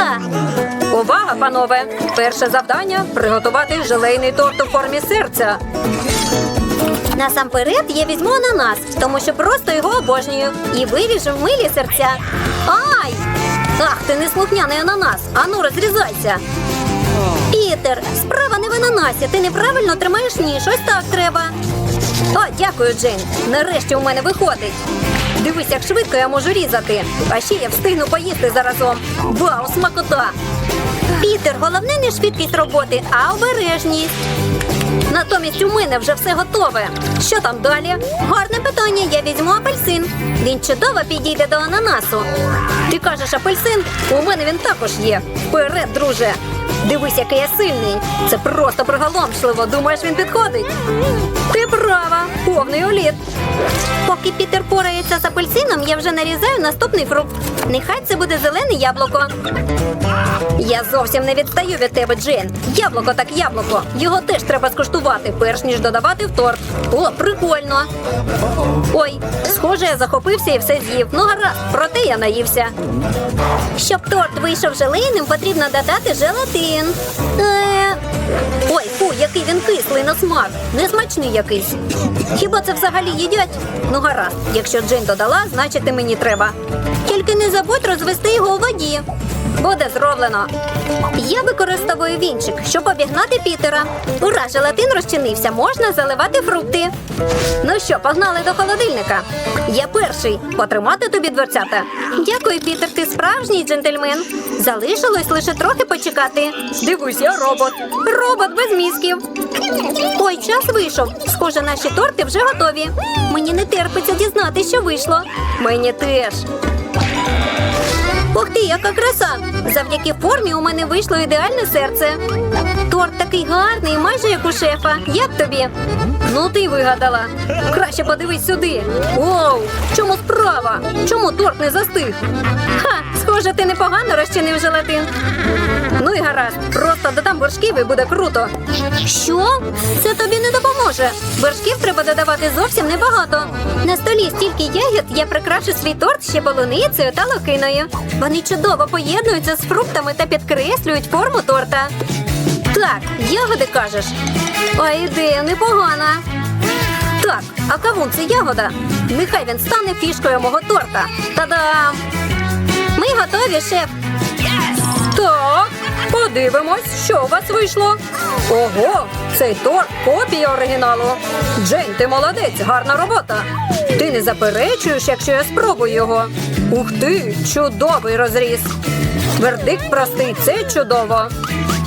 смакота. Увага, панове! Перше завдання приготувати желейний торт у формі серця. Насамперед я візьму ананас, тому що просто його обожнюю. І виріжу в милі серця. Ай! Ах, ти неслухняний ананас. Ану, розрізайся. Пітер, справа не в ананасі. Ти неправильно тримаєш ніж. Ось так треба. О, дякую, Джейн. Нарешті у мене виходить. Дивись, як швидко я можу різати. А ще я встигну поїсти заразом. Вау, смакота! Пітер, головне не швидкість роботи, а обережність. Натомість у мене вже все готове. Що там далі? Гарне питання. Я візьму апельсин. Він чудово підійде до ананасу. Ти кажеш апельсин? У мене він також є. Вперед, друже. Дивись, який я сильний. Це просто приголомшливо. Думаєш, він підходить? Ти повний оліт. Поки Пітер порається з апельсином, я вже нарізаю наступний фрукт. Нехай це буде зелене яблуко. Я зовсім не відстаю від тебе, Джейн. Яблуко так яблуко. Його теж треба скуштувати, перш ніж додавати в торт. О, прикольно. Ой, схоже, я захопився і все з'їв. Ну гаразд, проте я наївся. Щоб торт вийшов желейним, потрібно додати желатин. Е, Ой, фу, який він кислий на смак. Несмачний якийсь. Хіба це взагалі їдять? Ну гаразд, якщо джин додала, значить і мені треба. тільки не забудь розвести його у воді. Буде зроблено. Я використовую вінчик, щоб обігнати Пітера. Ура, желатин розчинився, можна заливати фрукти. Ну що, погнали до холодильника. Я перший. Потримати тобі дверцята. Дякую, Пітер, ти справжній джентльмен. Залишилось лише трохи почекати. Дивись, я робот. Робот без мізків. Ой, час вийшов. Схоже, наші торти вже готові. Мені не терпиться дізнати, що вийшло. Мені теж. Ух ти, яка краса! Завдяки формі у мене вийшло ідеальне серце. Торт такий гарний, майже як у шефа. Як тобі? Ну ти вигадала. Краще подивись сюди. Оу, в чому справа? Чому торт не застиг? Ха, схоже, ти непогано розчинив желатин. Ну і гаразд, просто додам вершків і буде круто. Що? Це тобі не допоможе. Вершків треба додавати зовсім небагато. На столі стільки ягід я прикрашу свій торт ще полуницею та локиною. Вони чудово поєднуються з фруктами та підкреслюють форму торта. Так, ягоди кажеш. А ідея непогана. Так, а кавун це ягода. Нехай він стане фішкою мого торта. Та-дам! Готові, шеф. Так, подивимось, що у вас вийшло. Ого, цей торт копія оригіналу. Джейн, ти молодець, гарна робота. Ти не заперечуєш, якщо я спробую його. Ух ти, чудовий розріз. Вердикт простий, це чудово.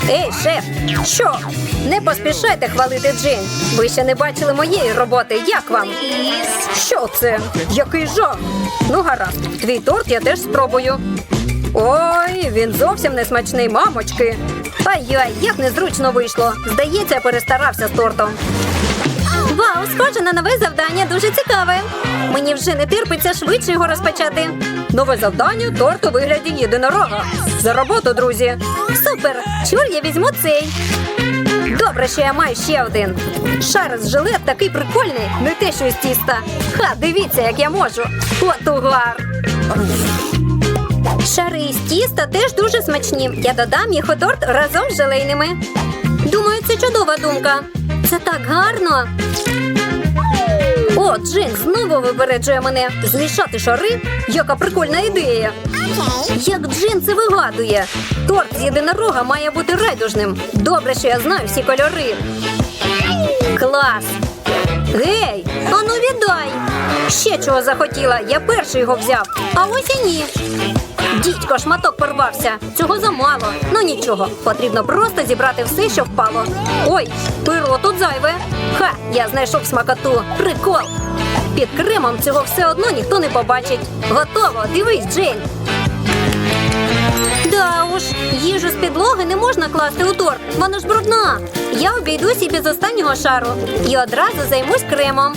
Ей, шеф, що? Не поспішайте хвалити Джейн. Ви ще не бачили моєї роботи. Як вам? Що це? Який жах? Ну, гаразд, твій торт я теж спробую. Ой, він зовсім не смачний, мамочки. Ай-яй, як незручно вийшло. Здається, я перестарався з тортом. Вау, схоже на нове завдання, дуже цікаве. Мені вже не терпиться швидше його розпочати. Нове завдання торт у вигляді єдинорога. За роботу, друзі. Супер! Чур, я візьму цей. Добре, що я маю ще один. Шар з жилет такий прикольний, не те, що із тіста. Ха, дивіться, як я можу. От угар. Шари із тіста теж дуже смачні. Я додам їх у торт разом з желейними. Думаю, це чудова думка. Це так гарно. О, Джин знову випереджує мене. Змішати шари? Яка прикольна ідея. Як Джин це вигадує? Торт з єдинорога має бути райдужним. Добре, що я знаю всі кольори. Клас! Гей, ану віддай! Ще чого захотіла, я перший його взяв. А ось і ні. Дідько, шматок порвався. Цього замало. Ну нічого, потрібно просто зібрати все, що впало. Ой, перо тут зайве. Ха, я знайшов смакоту. Прикол. Під кремом цього все одно ніхто не побачить. Готово, дивись, Джейн. Да уж, їжу з підлоги не можна класти у торт. Вона ж брудна. Я обійдусь і без останнього шару. І одразу займусь кремом.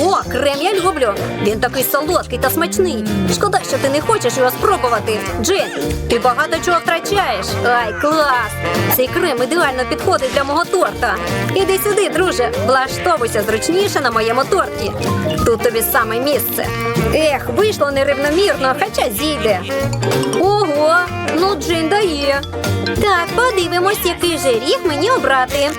О, крем я люблю. Він такий солодкий та смачний. Шкода, що ти не хочеш його спробувати. Джин, ти багато чого втрачаєш. Ай, клас! Цей крем ідеально підходить для мого торта. Іди сюди, друже, влаштовуйся зручніше на моєму торті. Тут тобі саме місце. Ех, вийшло нерівномірно, хоча зійде. Ого, Ну, Джин дає. Так, подивимось, який же ріг мені обрати.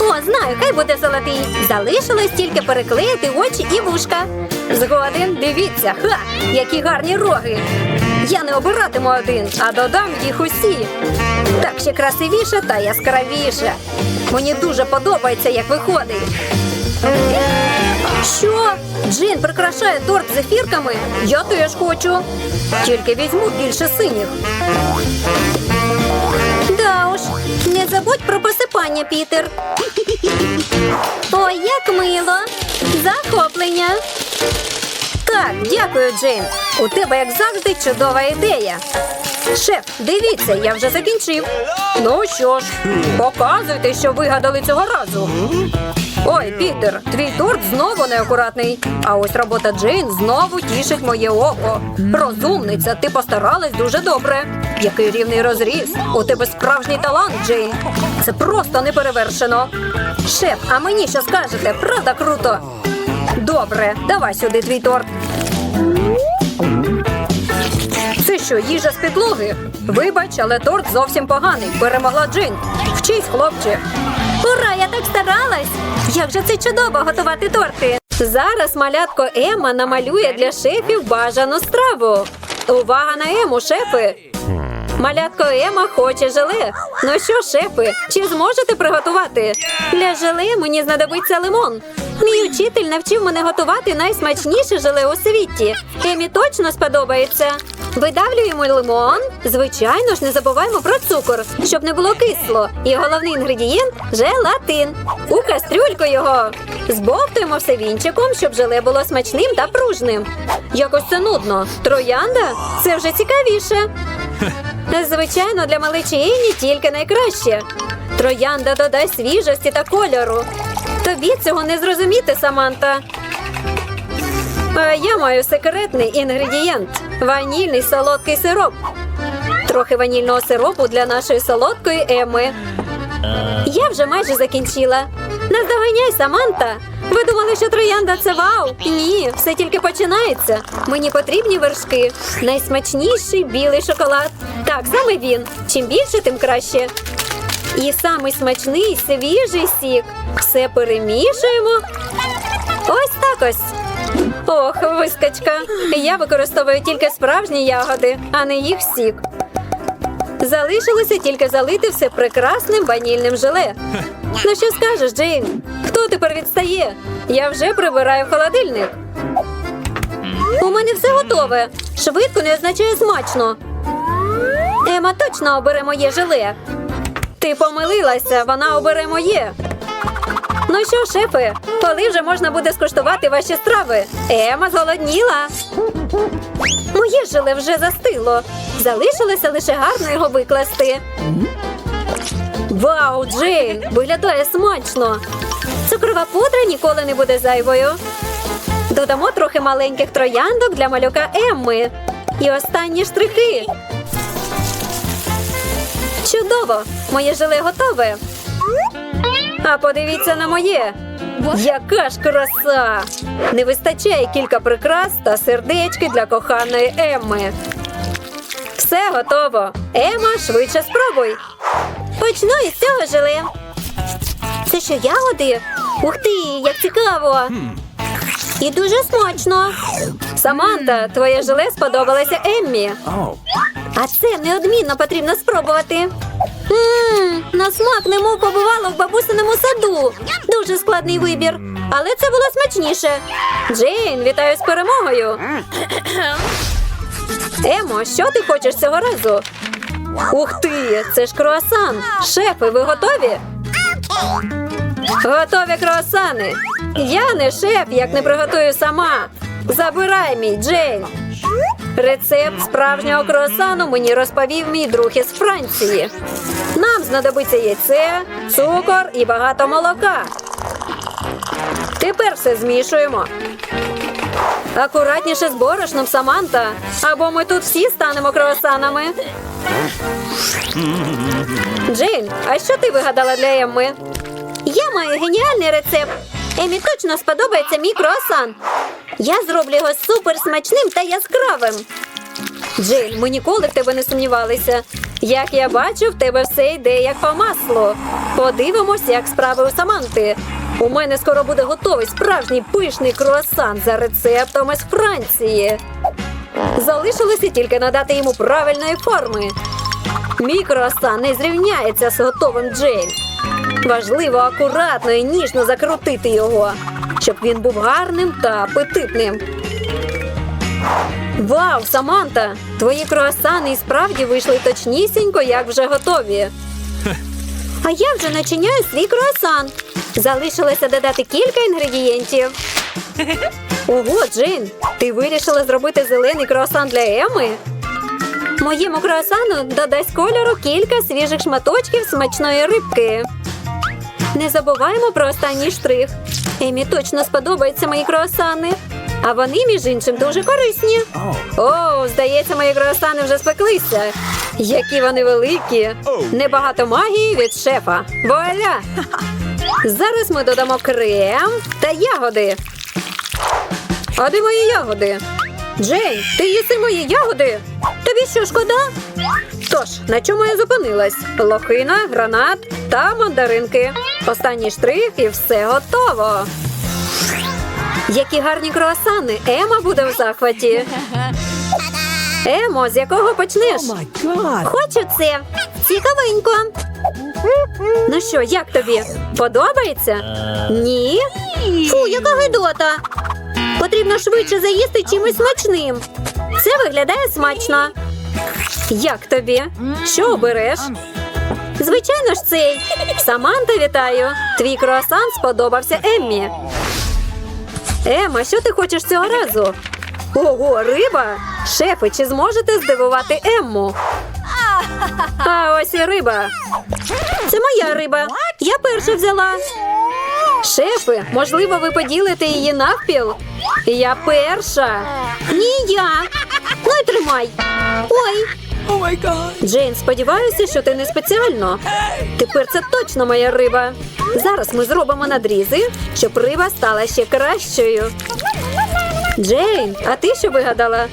О, знаю, хай буде золотий. Залишилось тільки переклеїти очі і вушка. Згоден, дивіться, ха, які гарні роги. Я не обиратиму один, а додам їх усі. Так ще красивіше та яскравіше. Мені дуже подобається, як виходить. Що? Джин прикрашає торт зефірками? Я теж хочу. Тільки візьму більше синіх. Да уж, не забудь про посипання, Пітер. Ой, як мило. Захоплення. Так, дякую, Джейн. У тебе, як завжди, чудова ідея. Шеф, дивіться, я вже закінчив. Ну що ж, показуйте, що вигадали цього разу. Ой, Пітер, твій торт знову неакуратний. А ось робота Джейн знову тішить моє око. Розумниця, ти постаралась дуже добре. Який рівний розріз. У тебе справжній талант, Джейн. Це просто неперевершено. Шеф, а мені що скажете? Правда круто? Добре, давай сюди твій торт. Це що, їжа з підлоги? Вибач, але торт зовсім поганий. Перемогла Джин. Вчись, хлопче. Так старалась! Як же це чудово готувати торти! Зараз малятко Ема намалює для шефів бажану страву. Увага на Ему, шефи! Малятко Ема хоче желе. Ну що, шефи, чи зможете приготувати? Для желе мені знадобиться лимон. Мій учитель навчив мене готувати найсмачніше желе у світі. Емі точно сподобається. Видавлюємо лимон. Звичайно ж, не забуваємо про цукор, щоб не було кисло. І головний інгредієнт желатин. У кастрюльку його. Збовтуємо все вінчиком, щоб желе було смачним та пружним. Якось це нудно. Троянда? Це вже цікавіше. Звичайно, для малечі Ені тільки найкраще. Троянда додасть свіжості та кольору. Тобі цього не зрозуміти, Саманта. А я маю секретний інгредієнт ванільний солодкий сироп. Трохи ванільного сиропу для нашої солодкої Еми. Я вже майже закінчила. Наздоганяй, Саманта. Ви думали, що троянда це вау? Ні, все тільки починається. Мені потрібні вершки. Найсмачніший білий шоколад. Так, саме він. Чим більше, тим краще. І самий смачний свіжий сік. Все перемішуємо. Ось так ось. Ох, вискочка. Я використовую тільки справжні ягоди, а не їх сік. Залишилося тільки залити все прекрасним ванільним желе. Ну що скажеш, Джейн? Хто тепер відстає? Я вже прибираю холодильник. У мене все готове. Швидко не означає смачно. Ема точно обере моє желе. Ти помилилася, вона обере моє. Ну що, шефи, коли вже можна буде скуштувати ваші страви? Ема зголодніла. Моє желе вже застило. Залишилося лише гарно його викласти. Вау, Джейн! Виглядає смачно. Цукрова пудра ніколи не буде зайвою. Додамо трохи маленьких трояндок для малюка Емми. І останні штрихи. Чудово! Моє желе готове. А подивіться на моє. Яка ж краса! Не вистачає кілька прикрас та сердечки для коханої Емми. Все готово. Ема, швидше спробуй. Почну із цього желе. Це що, ягоди? Ух ти, як цікаво! І дуже смачно. Саманта, твоє желе сподобалося Еммі. А це неодмінно потрібно спробувати. Ммм, на смак немов побувала в бабусиному саду. Дуже складний вибір, але це було смачніше. Джейн, вітаю з перемогою. Емо, що ти хочеш цього разу? Ух ти, це ж круасан. Шефи, ви готові? Готові круасани. Я не шеф, як не приготую сама. Забирай мій Джейн. Рецепт справжнього круасану мені розповів мій друг із Франції. Нам знадобиться яйце, цукор і багато молока. Тепер все змішуємо. Акуратніше з борошном, Саманта, або ми тут всі станемо круасанами. Джейн, а що ти вигадала для Емми? Я маю геніальний рецепт. Емі точно сподобається мій круасан. Я зроблю його супер смачним та яскравим. Джейн, ми ніколи в тебе не сумнівалися. Як я бачу, в тебе все йде як по маслу. Подивимось, як справи у Саманти. У мене скоро буде готовий справжній пишний круасан за рецептом із Франції. Залишилося тільки надати йому правильної форми. Мій круасан не зрівняється з готовим Джейн. Важливо акуратно і ніжно закрутити його, щоб він був гарним та апетитним. Вау, Саманта! Твої круасани і справді вийшли точнісінько, як вже готові. А я вже начиняю свій круасан. Залишилося додати кілька інгредієнтів. Ого, Джейн, ти вирішила зробити зелений круасан для Еми? Моєму круасану додасть кольору кілька свіжих шматочків смачної рибки. Не забуваємо про останній штрих. Емі точно сподобаються мої круасани. А вони, між іншим, дуже корисні. О, здається, мої круасани вже спеклися. Які вони великі. Небагато магії від шефа. Вуаля! Зараз ми додамо крем та ягоди. А де мої ягоди? Джейн, ти їси мої ягоди? Тобі що шкода? Тож, на чому я зупинилась? Лохина, гранат та мандаринки. Останній штрих і все готово. Які гарні круасани! Ема буде в захваті. Емо, з якого почнеш? Хочу це. Цікавенько. Ну що, як тобі? Подобається? Ні? Фу, яка гидота. Потрібно швидше заїсти чимось смачним. Це виглядає смачно. Як тобі? Що обереш? Звичайно ж, цей. Саманта, вітаю. Твій круасан сподобався Еммі. Ема, що ти хочеш цього разу? Ого, риба! Шефи, чи зможете здивувати Емму? А ось і риба. Це моя риба. Я перша взяла. Шефи, можливо, ви поділите її навпіл? Я перша. Ні, я. Ну й тримай. Ой. Джейн, сподіваюся, що ти не спеціально. Тепер це точно моя риба. Зараз ми зробимо надрізи, щоб риба стала ще кращою. Джейн, а ти що вигадала?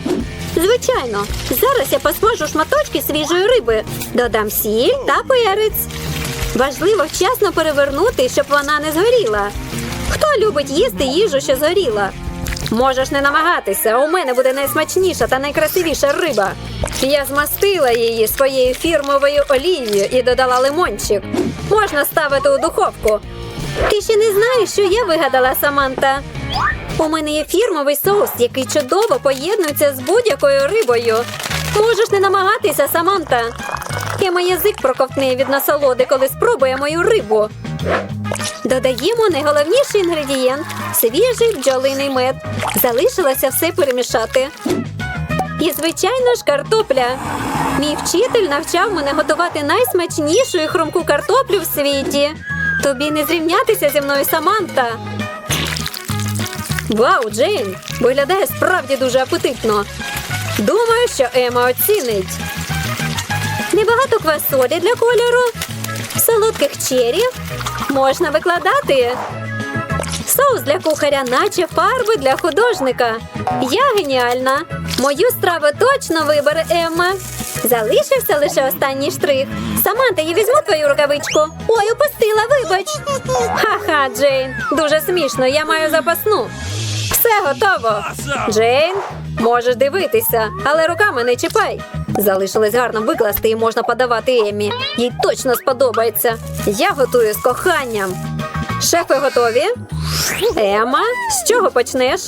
Звичайно, зараз я посмажу шматочки свіжої риби, додам сіль та перець. Важливо вчасно перевернути, щоб вона не згоріла. Хто любить їсти їжу, що згоріла? Можеш не намагатися, у мене буде найсмачніша та найкрасивіша риба. Я змастила її своєю фірмовою олією і додала лимончик. Можна ставити у духовку. Ти ще не знаєш, що я вигадала, Саманта. У мене є фірмовий соус, який чудово поєднується з будь-якою рибою. Можеш не намагатися, Саманта. Мій язик проковтне від насолоди, коли спробує мою рибу. Додаємо найголовніший інгредієнт свіжий бджолиний мед. Залишилося все перемішати. І, звичайно ж, картопля. Мій вчитель навчав мене готувати найсмачнішу і хрумку картоплю в світі. Тобі не зрівнятися зі мною, Саманта. Вау, Джейн! Виглядає справді дуже апетитно. Думаю, що Ема оцінить. Небагато квасолі для кольору, солодких черів. Можна викладати. Соус для кухаря, наче фарби для художника. Я геніальна. Мою страву точно вибере Емма. Залишився лише останній штрих. Саманта, я візьму твою рукавичку. Ой, упустила, вибач. Ха-ха, Джейн. Дуже смішно, я маю запасну. Все готово. Джейн, можеш дивитися, але руками не чіпай. Залишилось гарно викласти і можна подавати Емі. Їй точно сподобається. Я готую з коханням. Шефи готові? Ема, з чого почнеш?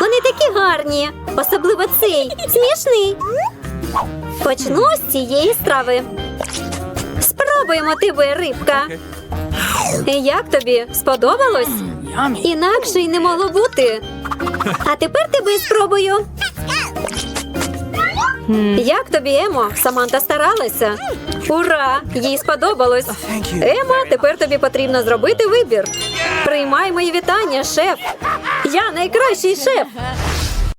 Вони такі гарні, особливо цей смішний. Почну з цієї страви. Спробуємо тебе, рибка. Як тобі? Сподобалось? Інакше й не могло бути. А тепер тебе спробую. Як тобі, Емо? Саманта старалася. Ура! Їй сподобалось. Емо, тепер тобі потрібно зробити вибір. Приймай мої вітання, шеф. Я найкращий шеф.